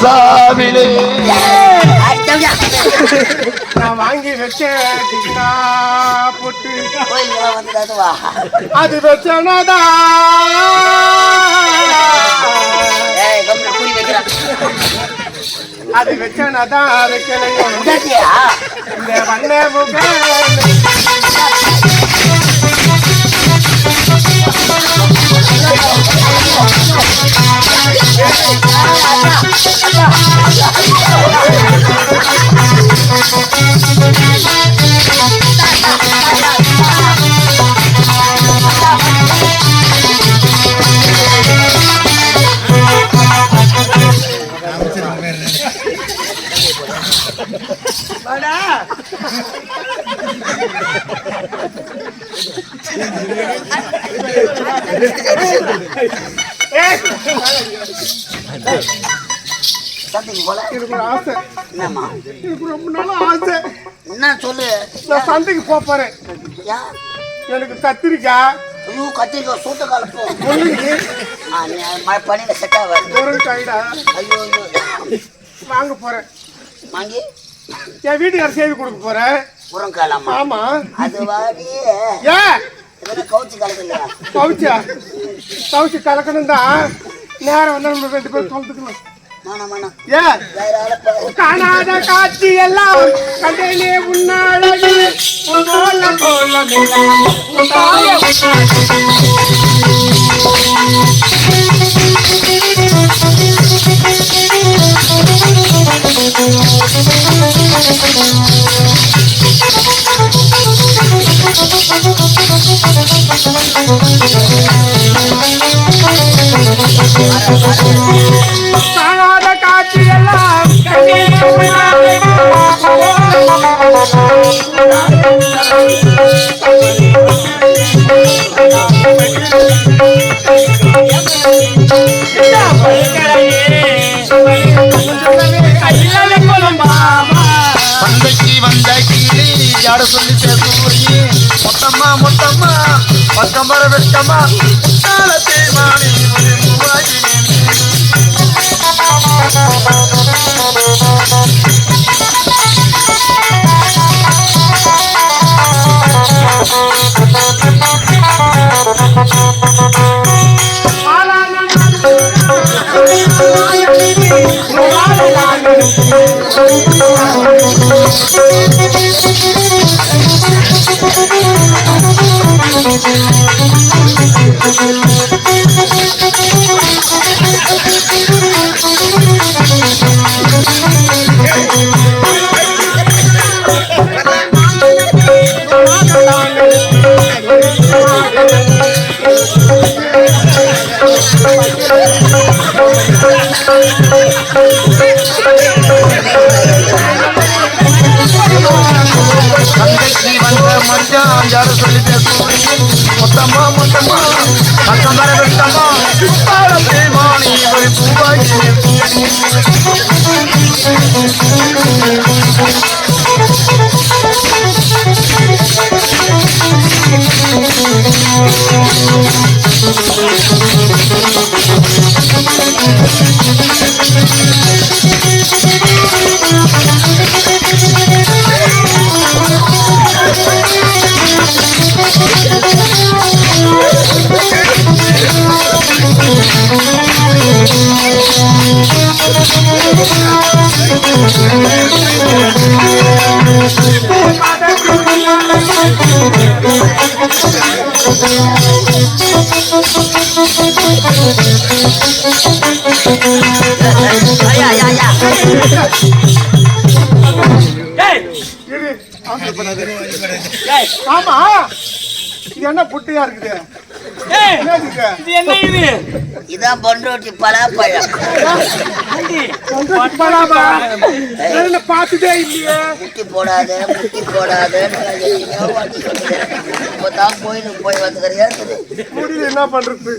சாவிலே. நான் வாங்கி வச்சேன் போட்டு. அது வச்சனதா அது வச்சனதா வைக்கலையும் இந்த வண்ண முக. Thank you. சந்தைக்கு போல எனக்கு ஒரு ஆசை. என்னம்மா? எனக்கு ரொம்ப நாள் ஆசை. என்ன சொல்லு? நான் சந்தைக்கு போறேன். ஏன் எனக்கு கத்திரிக்காய். ஐயோ கத்திரிக்காய் சூட்ட கலப்போம் நீ மழை பனியில் செட் ஆகாது ஐயோ ஐயோ. வாங்க போறேன். வாங்கி. என் வீட்டுக்கார செய்து கொடுக்க போறேன் முருங்காலாமா ஆமா. அது வாடி. ஏன் இதெல்லாம் கவுச்சி கலக்கலையா கவுச்சா? கவுச்சி கலக்கணும் தான் நேரம் வந்து நம்ம ரெண்டு பேரும் கலந்துக்கணும் காணாத காட்சி எல்லாம் உன்னாழகு உன்னோல சொல்லி பேசுவோயே மொத்தமா மொத்தமா பக்கமர வெட்டமா you. தேமானி சந்தைக்கு பூவாகி ஐயா ஆமா இது என்ன புட்டியா இருக்குது இது? இது என்ன இது? இதான் பண்ருட்டி பலாப்பழம். பார்த்ததே இல்லையே. முட்டி போடாத முட்டி போடாத. இப்பதான் கோயிலுக்கு போய் வந்துக்கிறியா என்ன பண்றது?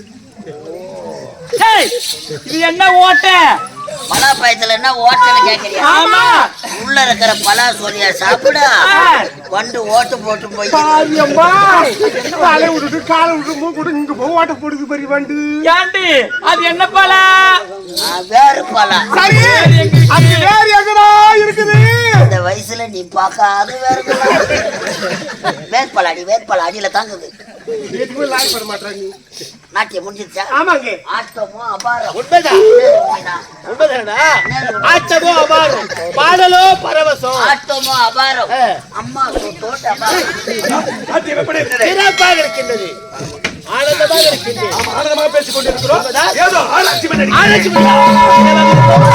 ஏய், இது என்ன ஓட்டை? பலாப்பழத்துல என்ன ஓட்டன்னு கேக்குறியா? ஆமா. உள்ள இருக்கிற பலா சொல்லியா சாப்பிட. வண்டு ஓட்டு போட்டு போய். காலை விட்டுட்டு காலை விட்டு மூக்கு விட்டு இங்க போய் ஓட்ட போடுது பெரிய வண்டு. ஏண்டி அது என்ன பழா ஆ, வேறு பலா. சரி அது வேற எங்கடா இருக்குது? இந்த வயசுல நீ பார்க்காத வேறு பலா. வேர்பலா அடியில தாங்குது. எதுவுமே லாய் பண்ண மாட்டாங்க நீ. நாட்டியம் முடிஞ்சிருச்சா? ஆமாங்க. ஆட்டமோ அபாரம். உண்மைதான்? உண்மைதானா? ஆச்சமோ அபாரம். பாடலோ பரவசம். ஆட்டமோ அபாரம். அம்மா தோட்ட அபாரம். சிறப்பாக இருக்கின்றது. ஆனந்தமாக இருக்கின்றது. ஆனந்தமாக பேசிக் கொண்டிருக்கிறோம் உண்மைதான். ஏதோ ஆராய்ச்சி பண்ணி ஆராய்ச்சி பண்ணுங்க.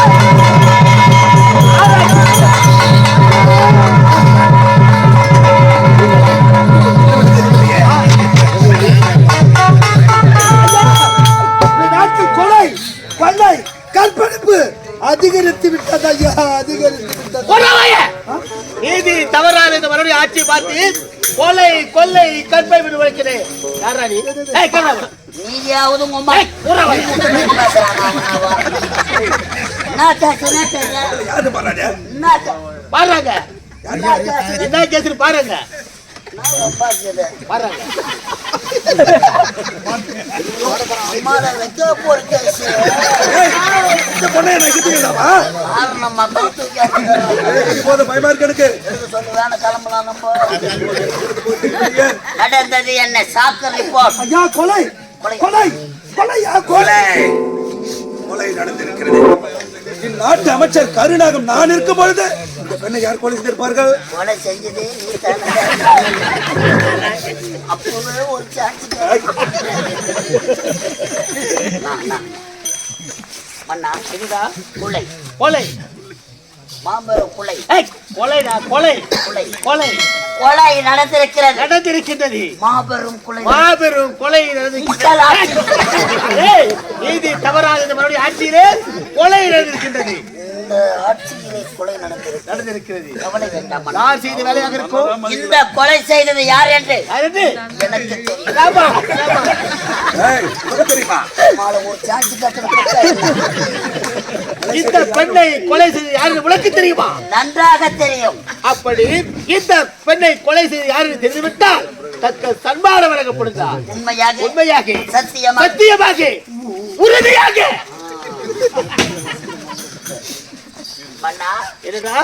பார்த்து கொலை கொள்ளை கற்பை விடு வளைக்கிறேன் யாரா நீ நீயாவது. பாருங்க என்ன கேஸ் பாருங்க பாருங்க பயமா இருக்கு எனக்கு நடந்தது என்ன சாக்கு ரிப்போர்ட் ஐயா கொலை. கொலை. கொலையா கொலை. கொலை நடந்திருக்கிறது. இந்நாட்டு அமைச்சர் கருணாகம் நான் இருக்கும் பொழுது இந்த பெண்ணை யார் கொலை செய்திருப்பார்கள் கொலை செஞ்சதே நீ தானே அப்பவே ஒரு சாட்சி மன்னா குலை. கொலை. மாம்பெரும் குலை. ஏய் கொலைடா கொலை. குலை. கொலை. கொலை நடந்திருக்கிறது. நடந்திருக்கின்றது. மாபெரும் குலை. மாபெரும் கொலை நடந்து மக்களாட்சி. ஏய், நீதி தவறாக இந்த மறுபடியும் ஆட்சியிலே கொலை நடந்திருக்கின்றது. இந்த ஆட்சியிலே கொலை நடந்திருக்கிறது நடந்திருக்கிறது. கவலை வேண்டாம். மன்னா. யார் செய்த வேலையாக இருக்கும் இந்த கொலை செய்தது யார் என்று யாரது? எனக்கு தெரியும். ராமா, ராமா. மாலை ஒரு சாட்சி கட்டணம். இந்த பெண்ணை கொலை செய்து யாருக்கு விளக்கு தெரியுமா? நன்றாக தெரியும். அப்படி இந்த பெண்ணை கொலை செய்து யாருக்கு தெரிந்துவிட்டால் தக்க சன்மானம் வழங்கப்படுதா? உண்மையாக உண்மையாக சத்தியமாக சத்தியமாக உறுதியாக. மன்னா. என்னடா?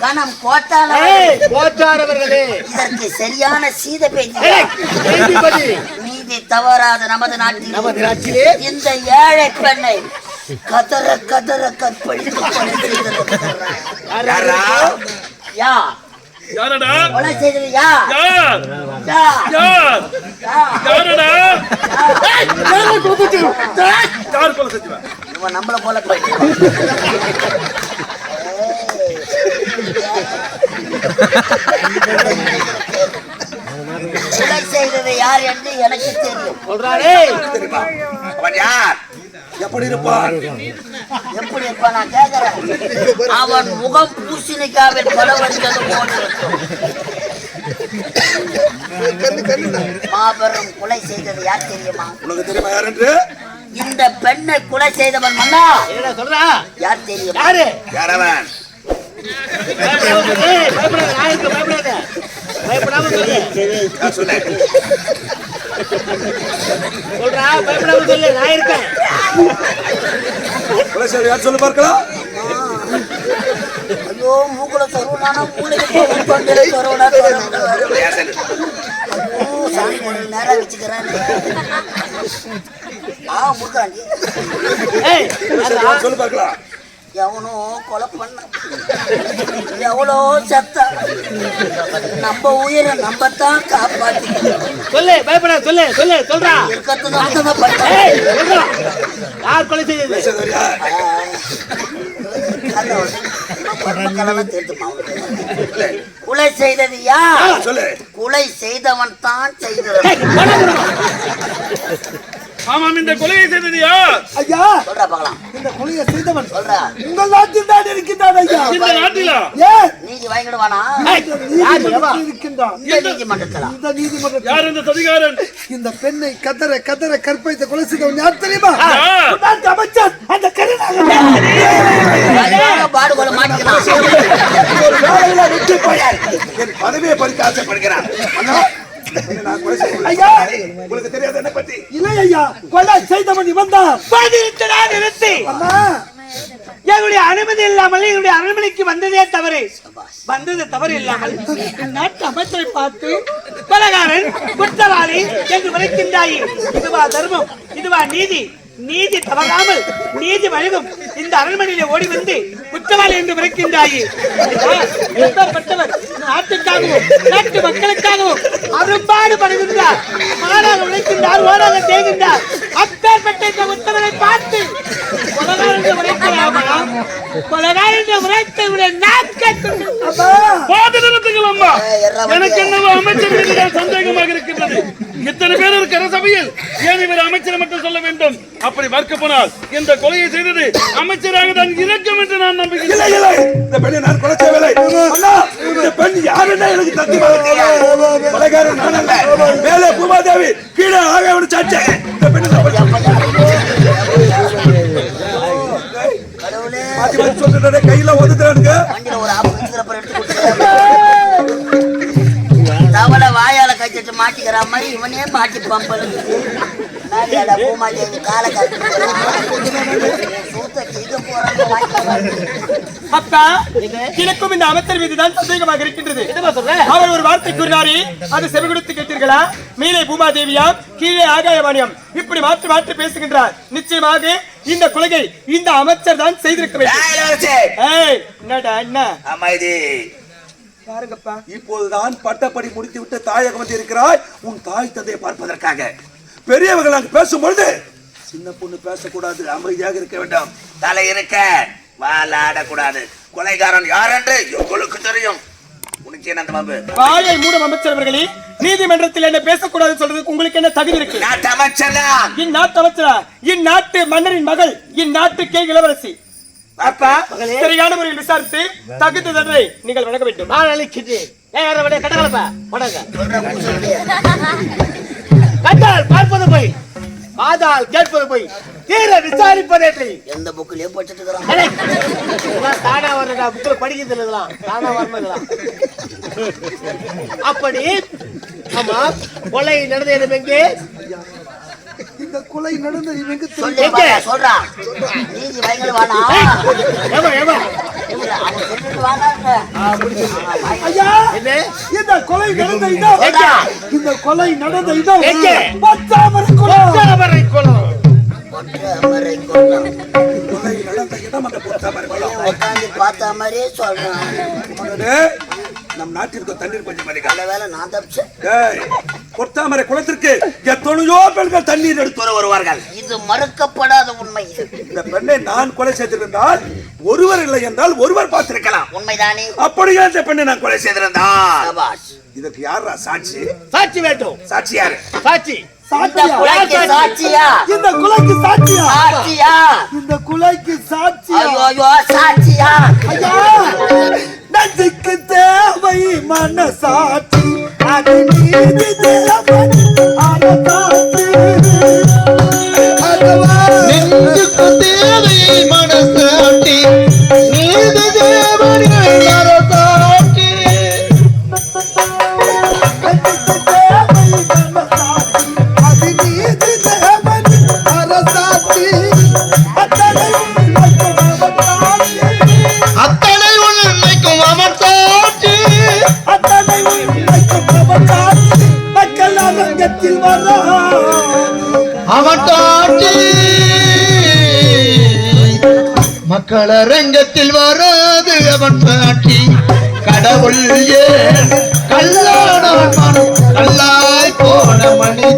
கணம் கோட்டான ஏய், போற்றாரவர்களே இதற்கு சரியான சீத பேச்சு நீதி தவறாத நமது நாட்டில் நமது நாட்டிலே. இந்த ஏழை பெண்ணை கதற கதற கற்பழித்து கொலை செய்தது யாரை? இவன் நம்மள போல போயிட்டு கொலை செய்தது யார் என்று எனக்கு தெரியும். சொல்றாரே எப்படி இருப்பார் எப்படி இருப்பா நான் அவன் முகம் பூசணிக்காவில் பலவழித்தது இருக்கும். மாபெரும் கொலை செய்தது யார் தெரியுமா? உனக்கு தெரியுமா யார் என்று? இந்த பெண்ணை கொலை செய்தவன் மன்னா. என்ன சொல்றா? யார் தெரியுமா? யாரு? யாரவன் சொல்றா பயப்படாம சொல்லு நான் இருக்கேன் யார் சொல்லு பார்க்கலாம் ஐயோ மூக்குல தருவனானா மூளைக்கு தருவனா சாமி நேரம் ஆ சொல்லு பார்க்கலாம் எவனோ கொலை பண்ண. எவ்வளோ செத்த. நம்ம உயிரை நம்ம தான் காப்பாத்திக்கணும் சொல்லு பயப்படாத சொல்லு சொல்லு சொல்றா. யார் கொலை செய்தது? கொலை செய்தது யார்? சொல்லு. கொலை செய்தவன். தான் கொலை. ஆமாம் இந்த கொலையை செய்தது யார்? ஐயா! சொல்றா பார்க்கலாம். இந்த கொலையை செய்தவன். சொல்றா. உங்கள் நாட்டில் தான் இருக்கின்றான் ஐயா. இந்த நாட்டிலா? ஏன் நீதி வாங்கிடுவானா? நீதிமன்றத்தில் இருக்கின்றான். இந்த நீதிமன்றத்துல. இந்த நீதிமன்றத்தில். யார் இந்த சதிகாரன்? இந்த பெண்ணை கதற கதற கற்பழித்த கொலை செய்தவன் யார் தெரியுமா? யார்? முன்னாள் அமைச்சர் அந்த கருணாகரன். சரியான பாடுகொள்ள மாட்டிக்கலாம் ஒரு வேலையில வெற்றி போயார் என் பதவியை பறிக்க ஆசைப்படுகிறார் அண்ணா, என்னை நான் கொலை செய்ய ஐயா! உங்களுக்கு தெரியாது என்ன பத்தி. இல்லை ஐயா கொலை செய்தவன் இவன் தான் நிறுத்தி. அண்ணா எங்களுடைய அனுமதி இல்லாமல் எங்களுடைய அரண்மனைக்கு வந்ததே தவறு. வந்தது தவறு இல்லாமல் நாட்டு அமைச்சரை பார்த்து கொலகாரன் குற்றவாளி என்று விளைக்கின்றாயே. இதுவா தர்மம் இதுவா நீதி. நீதி தவறாமல் நீதி வழங்கும் இந்த அரண்மனையில ஓடி வந்து குற்றவாளி என்று இந்த நாட்டுக்காகவும் நாட்டு மக்களுக்காகவும் அரும்பாடு படுகின்றார். மாறாக உழைக்கின்றார் ஓடாக செய்கின்றார் அப்பேற்பட்ட இந்த உத்தவரை பார்த்து எனக்கு. என்னவோ அமைச்சர் சந்தேகமாக இருக்கின்றது. இத்தனை பேர் இருக்கிற சபையில் ஏன் இவர் அமைச்சர் மட்டும் சொல்ல வேண்டும்? அப்படி பார்க்க போனால் இந்த கொலையை செய்தது அமைச்சராக தான் இருக்கும் என்று நான் நம்புகிறேன். இல்லை இல்லை. இந்த பெண்ணை நான் கொலை செய்யவில்லை. அண்ணா இந்த பெண் யாருன்னா எனக்கு தெரியாது கொலைகாரன் நான் அல்ல. மேலே பூமாதேவி கீழே ஆகவன் சாட்சி. இந்த பெண்ணை கடவுளே. மாத்தி மாத்தி சொல்லிட்டு கையில ஒதுக்குறானுங்க மாட்டிக்கிற மாதிரி இவனே மாட்டி எனக்கும் இந்த அமைச்சர் மீதுதான் சந்தேகமாக இருக்கின்றது. அவர் ஒரு வார்த்தை கூறினாரே அது செவி கொடுத்து கேட்டீர்களா? மேலே பூமாதேவியா கீழே ஆகாயவாணியம். இப்படி மாற்றி மாற்றி பேசுகின்றார். நிச்சயமாக இந்த கொலையை இந்த அமைச்சர் தான் செய்திருக்க வேண்டும். ஏய், என்னடா என்ன? அமைதி பாருங்கப்பா. இப்போதுதான் பட்டப்படி முடித்து விட்டு தாயகம் வந்து இருக்கிறாய் உன் தாய் தந்தையை பார்ப்பதற்காக. பெரியவர்கள் அங்கு பேசும் பொழுது சின்ன பொண்ணு பேசக்கூடாது அமைதியாக இருக்க வேண்டும். தலை இருக்க வாலாடக்கூடாது கொலைகாரன் யார் என்று உங்களுக்கு தெரியும். வாயை மூடும் அமைச்சர் அவர்களே நீதிமன்றத்தில் என்ன பேசக்கூடாதுன்னு சொல்றதுக்கு உங்களுக்கு என்ன தகுதி இருக்கு? இந்நாட்டு அமைச்சரா? இந்நாட்டு மன்னரின் மகள் இந்நாட்டுக்கே இளவரசி. அப்பா சரியான முறையில் விசாரித்து தகுந்த தண்டனை நீங்கள் வழங்க வேண்டும். நான் அழிக்கிறேன் வேற விட கடகலப்பா வடங்க கண்டால் பார்ப்பது போய் காதால் கேட்பது போய் தீர விசாரிப்பது எந்த புக்கிலே படிச்சுட்டு இருக்கிறான் தானா வர்றதா? புக்கில் படிக்கிறது இதெல்லாம் தானா அப்படி ஆமா கொலை நடந்த இடம் எங்கே? இந்த கொலை நடந்த இவங்க சொல்றா நீதி வாங்கிடுவானா ஏமா ஏமா. என்ன? இந்த கொலை நடந்த இடம்? இந்த கொலை நடந்த இடம் எங்கே? பச்சாமரை குளம் கொலை குளம் ஒற்றை கொண்டான் கொலை நடந்த இடம் அந்த பொத்தாமரை குளம். உட்காந்து பார்த்த மாதிரியே சொல்றான். மகனே, நம் நாட்டிற்கு தண்ணீர் பஞ்சம் அதிகம் நல்ல வேலை நான் தப்பிச்சேன். டேய், பொத்தாமரை குளத்திற்கு எத்தனையோ பெண்கள் தண்ணீர் எடுத்து வர வருவார்கள். இது மறுக்கப்படாத உண்மை இந்த பெண்ணை நான் கொலை செய்திருந்தால் ஒருவர் இல்லை என்றால் ஒருவர் பார்த்திருக்கலாம். உண்மைதானே? அப்படியே இந்த பெண்ணை நான் கொலை செய்திருந்தால். சபாஷ். இதற்கு யாரா சாட்சி? சாட்சி வேண்டும். சாட்சி யாரு? சாட்சி. இந்த கொலைக்கு சாட்சியா? இந்த கொலைக்கு சாட்சியா? சாட்சியா? இந்த கொலைக்கு சாட்சியா? ஐயோ சாட்சியா? ஐயா நெஞ்சுக்கு தேவை மனசாட்சி. அது நீதி தேவை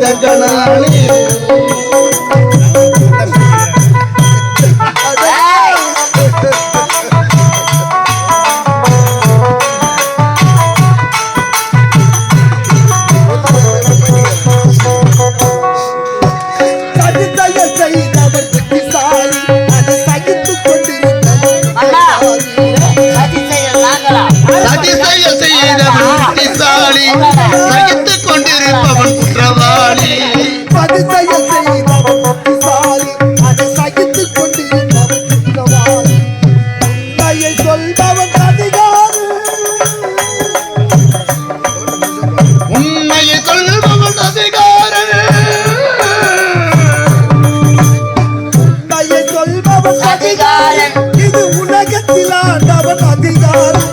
மனிதர்களாலே அதிகாரம்.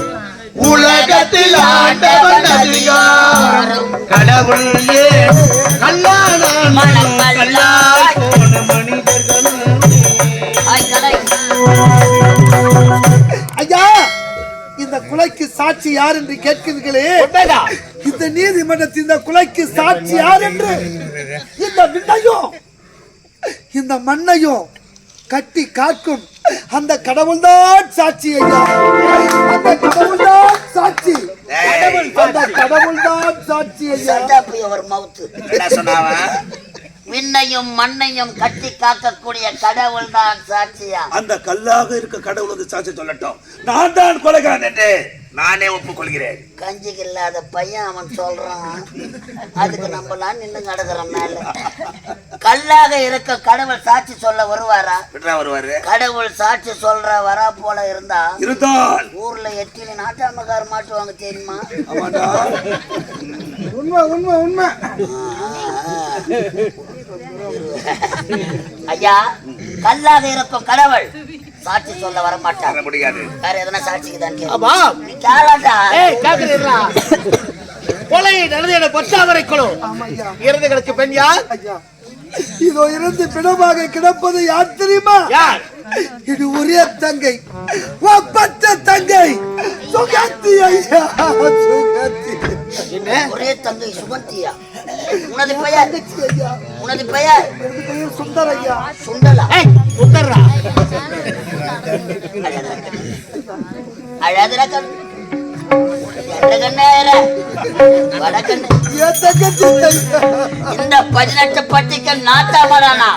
உலகத்தில் ஆண்டவன் அதிகாரம். கடவுள் ஏன் கல்லானான் மனம் கல்லாய் போன மனிதர்கள் ஆய் கலை. ஐயா இந்த கொலைக்கு சாட்சி யார் என்று கேட்கிறீர்களே? இந்த நீதிமன்றத்தில் இந்த கொலைக்கு சாட்சி யார் என்று? இந்த விண்ணையும் இந்த மண்ணையும் கட்டி காக்கும் அந்த கடவுள்தான் சாட்சி ஐயா. அந்த கடவுள்தான் சாட்சி. அந்த கடவுள்தான் சாட்சி ஐயா. your mouth. என்ன சொன்னாவ? விண்ணையும் மண்ணையும் கட்டி காக்கக்கூடிய கடவுள் தான் சாட்சியா? அந்த கல்லாக இருக்க கடவுளுக்கு சாட்சி சொல்லட்டும். நான் தான் கொலைகாரன் என்று. நானே ஒப்புக்கொள்கிறேன். கஞ்சிக்கு இல்லாத பையன் அவன் சொல்றான். அதுக்கு நம்ம நான் நின்று கிடக்குறோம் மேல. கல்லாக இருக்க கடவுள் சாட்சி சொல்ல வருவாரா? வருவாரு. கடவுள் சாட்சி சொல்ற வரா போல இருந்தா இருந்தால் ஊர்ல எட்டினி நாட்டாமக்கார மாட்டுவாங்க தெரியுமா? உண்மை உண்மை உண்மை. ஐயா கல்லாக இருக்கும் கடவுள். சாட்சி சொல்ல வர மாட்டார் வர முடியாது. வேற எதனா சாட்சிக்கு தான் கேளாடா ஏய் கேக்குறீங்களா? கொலை நடந்த பொத்தாவரை குழு ஆமாய்யா இறந்துகளுக்கு பெண் யார்? ஐயா இதோ இருந்து பிணமாக கிடப்பது யார் தெரியுமா? யார்? இது ஒரே தங்கை. ஒப்பற்ற தங்கை. சுகந்தி ஐயா சுகந்தி. என்ன? ஒரே தங்கை சுமந்தியா? உனது பெயர்? உனது பெயர்? சுந்தர் ஐயா. ஏய் உத்தர்றா அழகுற கண் இந்த பதினெட்டு பட்டிக்கு நாட்டாமடானா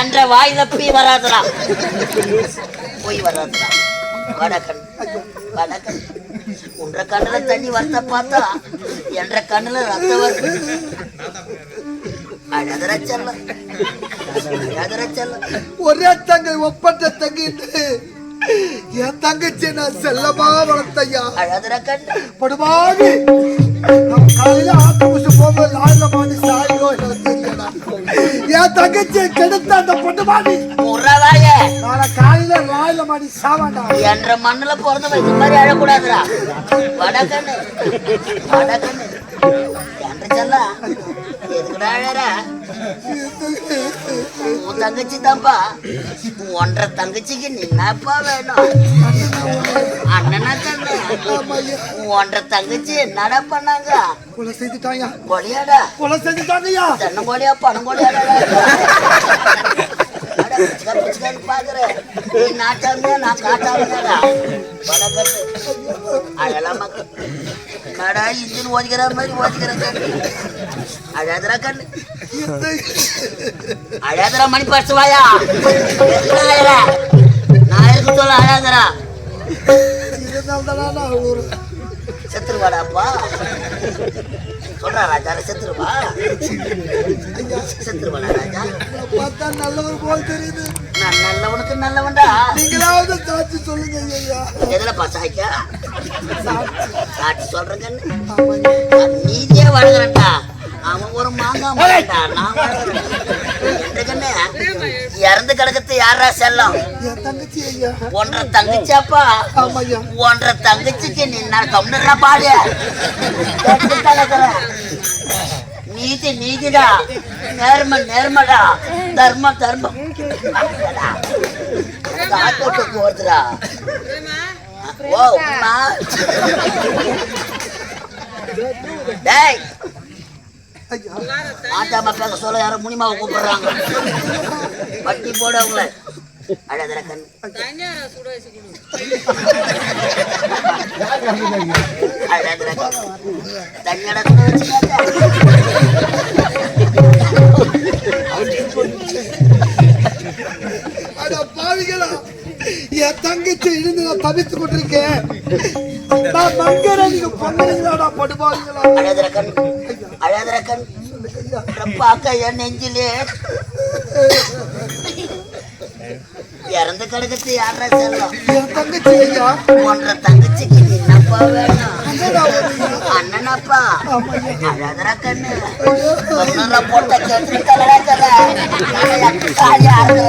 என்ற வாய் தப்பி வராதுடா போய் வராதுடா வடக்கண் வடக்கண். உன்ற கண்ணுல தண்ணி வரத பார்த்தா என்ற கண்ணுல ரத்த வருது. அழகுற செல்லம். அழகுற செல்லம். ஒரே தங்கை ஒப்பற்ற தங்கிட்டு என் தங்கச்சி நான் செல்லமா வளர்த்தையா நம்ம காலையில ஆட்டு முடிச்சு போகும்போது லாயில மாடி சாயோ என் தங்கச்சியை கெடுத்த அந்த உறவாய நாளை காலையில லாயில மாடி சாவாண்டா. என்ற மண்ணுல பிறந்து வைத்த மாதிரி அழக்கூடாதுடா. வடக்கண்ணு வடக்கண்ணு என்ற செல்லா எதுக்குடா அழற? உன் தங்கச்சி தான்ப்பா ஒன்றரை தங்கச்சிக்கு நின்னப்பா வேணும். அண்ணனா கண்ணு ஒன்றரை தங்கச்சி என்னடா பண்ணாங்க? கொலை செய்துட்டாயா கொலையாடா? கொலை செஞ்சுட்டாங்கய்யா. தென்னை கோழியா பணம் கோழியாடா? பாக்குறேன் நீ நாட்டாமையா நான் வடக்கட்டு அழலாம் மக்கள். கடா இன்ஜின் ஓதிக்கிற மாதிரி ஓதிக்கிற கண்ணு. அழாதரா கண்ணு. அழாதரா மணி பரிசு வாயா? நான் இருக்கு சொல்ல அழாதரா செத்துருவாடாப்பா சொல்றா ராஜா செத்துருவா? செத்துருவாடா ராஜா? பார்த்தா நல்லவர் போல் தெரியுது. நான் நல்லவனுக்கு நல்லவன்டா. நீங்களாவது சாட்சி சொல்லுங்க ஐயா. எதுல பசாய்க்கா சாட்சி. சொல்றேங்கன்னு. நான் நீதியே வழங்குறேன்டா அவன் ஒரு மாங்காய் நான் இறந்து கிடக்கிறது யாரா செல்லம்? ஒன்றரை தங்கச்சியாப்பா? ஒன்றரை தங்கச்சிக்கு நின்னா கம்முடா பாடு கேட்டு கிடக்குறேன். நீதி நீதிடா. நேர்ம நேர்மடா. தர்மம் தர்மம். காட்டு போதுடா ஓ டேய் ஐயா மாட்டாம சொல்ல யாரும் முனிமாவை கூப்பிடுறாங்க. பட்டி போட அவங்கள. அழகுற கண் அழகுற கண் தண்ணி என் தங்கச்சி இருந்து நான் தவித்து கொண்டிருக்கேன். நான் மங்கர நீங்க அழகுற கண் அழகுற கண் பார்க்க என் நெஞ்சிலே. இறந்து கிடக்குது யாரா செல்லம் என் தங்கச்சி ஐயா. ஒன்றரை தங்கச்சிக்கு என்னப்பா வேணும்? அண்ணனப்பா? கண்ணு ஒன்னரை போட்ட கேட்டு கலடா கல காலியா இருக்கிற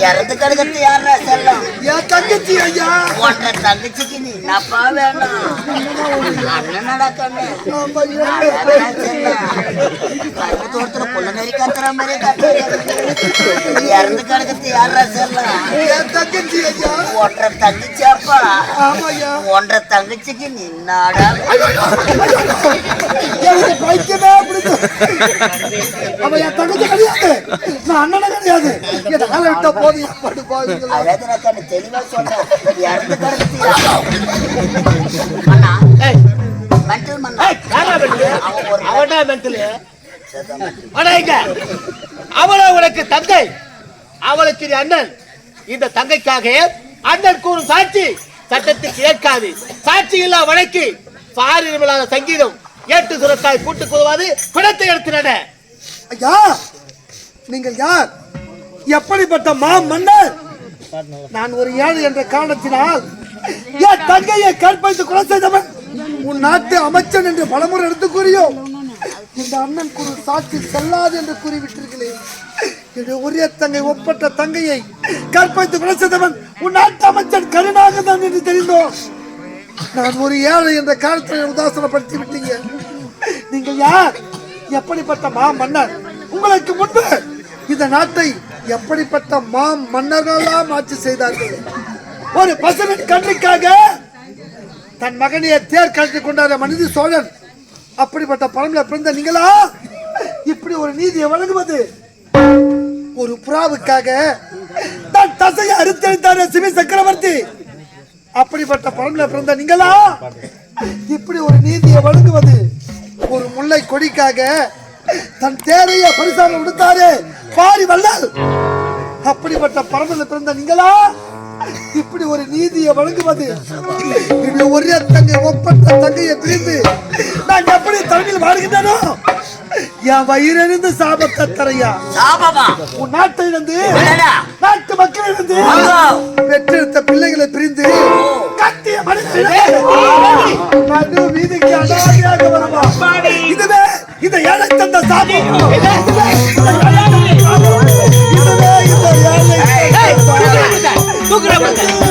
இறந்து கிடக்கிறது யாரா செல்லம் என் தங்கச்சி ஐயா உன்ன தங்கச்சிக்கு நீ என்னப்பா வேணும் அண்ணனடா கண்ணு கண்ணு தோட்டத்துல புள்ள நெறி கத்துற மாதிரி கத்து இறந்து கிடக்கிறது யாரா செல்லம் என் தங்கச்சி ஐயா ஒன்றரை ஒன்றரை தங்கச்சிக்கு அவன் என் தங்கச்சி கிடையாது நான் அண்ணனை கிடையாது காலை விட்டா போதும் என் பாட்டு பாவீங்களா அதாவது நான் கண்ணு தெளிவா சொல்றேன் இறந்து அண்ணா மென்டல் மண்ணா மென்டலு இங்க அவளோ உனக்கு தங்கை அவளுக்கு அண்ணன். இந்த தங்கைக்காக அண்ணன் கூறும் சாட்சி சட்டத்துக்கு ஏற்காது. சாட்சி இல்லா வழக்கு பாரிடமில்லாத சங்கீதம் ஏட்டு சுரத்தாய் கூட்டு குழுவாது பிணத்தை எடுத்துனட ஐயா நீங்கள் யார்? எப்படிப்பட்ட மா மன்னர்? நான் ஒரு ஏழை என்ற காரணத்தினால் என் தங்கையை கற்பழித்து கொலை செய்தவன் உன் நாட்டு அமைச்சன் என்று பலமுறை எடுத்து கூறியோ இந்த அண்ணன் குரு சாட்சி செல்லாது என்று கூறிவிட்டிருக்கிறேன். இது ஒரே தங்கை ஒப்பற்ற தங்கையை கற்பழித்து கொலை செய்தவன் உன் நாட்டு அமைச்சன் கருணாக தான் என்று தெரிந்தோம். நான் ஒரு ஏழை என்ற காலத்தை உதாசனப்படுத்தி விட்டீங்க நீங்கள் யார்? எப்படிப்பட்ட மா மன்னர்? உங்களுக்கு முன்பு இந்த நாட்டை எப்படிப்பட்ட மா மன்னர்களெல்லாம் ஆட்சி செய்தார்கள்? ஒரு பசுவின் கன்றிக்காக தன் மகனையை தேர் கழித்து கொண்டாட மனித சோழன். அப்படிப்பட்ட பழமையில பிறந்த நீங்களா? இப்படி ஒரு நீதியை வழங்குவது ஒரு புறாவுக்காக தன் தசையை அறுத்தெடுத்தார சிவி சக்கரவர்த்தி. அப்படிப்பட்ட பழமையில பிறந்த நீங்களா? இப்படி ஒரு நீதியை வழங்குவது ஒரு முல்லை கொடிக்காக தன் தேரையை பரிசாக விடுத்தாரு பாரி வல்லல் அப்படிப்பட்ட பரமல பிறந்த நீங்களா? இப்படி ஒரு நீதியை வழங்குவது என்னுடைய ஒரே தங்கை ஒப்பற்ற தங்கையை பிரிந்து நான் எப்படி தலைமையில் வாழ்கின்றனோ? என் வயிறிலிருந்து சாபத்தை தரையா? சாபமா? உன் நாட்டிலிருந்து. நாட்டு மக்களிலிருந்து. பெற்றெடுத்த பிள்ளைகளை பிரிந்து கட்டிய மனிதர்களை நடு வீதிக்கு அனாதையாக வருமா இதுவே இந்த ஏழை தந்த சாபம் இதுவே இந்த ஏழை